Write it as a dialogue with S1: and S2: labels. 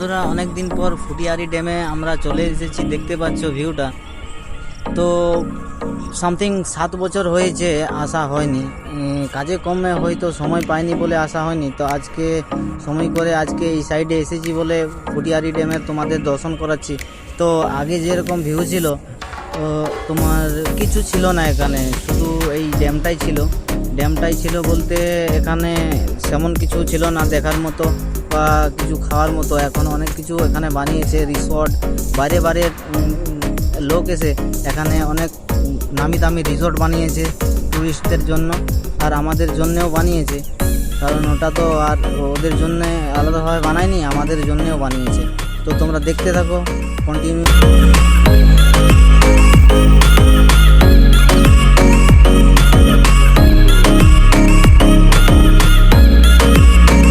S1: বন্ধুরা অনেক দিন পর ফুটিয়ারি ড্যামে আমরা চলে এসেছি, দেখতে পাচ্ছ ভিউটা। তো সামথিং সাত বছর হয়েছে, আসা হয়নি। কাজে কমে হয়তো সময় পাইনি বলে আসা হয়নি। তো আজকে সময় করে আজকে এই সাইডে এসেছি বলে ফুটিয়ারি ড্যামের তোমাদের দর্শন করাচ্ছি। তো আগে যেরকম ভিউ ছিল তোমার কিছু ছিল না এখানে। শুধু এই ড্যামটাই ছিল। ড্যামটাই ছিল বলতে এখানে তেমন কিছু ছিল না দেখার মতো। বা কিছু খাওয়ার মতো। এখন অনেক কিছু এখানে বানিয়েছে রিসর্ট বাইরে বাইরে লোক এসে এখানে অনেক নামি দামি রিসর্ট বানিয়েছে টুরিস্টদের জন্য আর আমাদের জন্যেও বানিয়েছে। কারণ ওটা তো আর ওদের জন্য আলাদাভাবে বানায়নি, আমাদের জন্যেও বানিয়েছে। তো তোমরা দেখতে থাকো কন্টিনিউ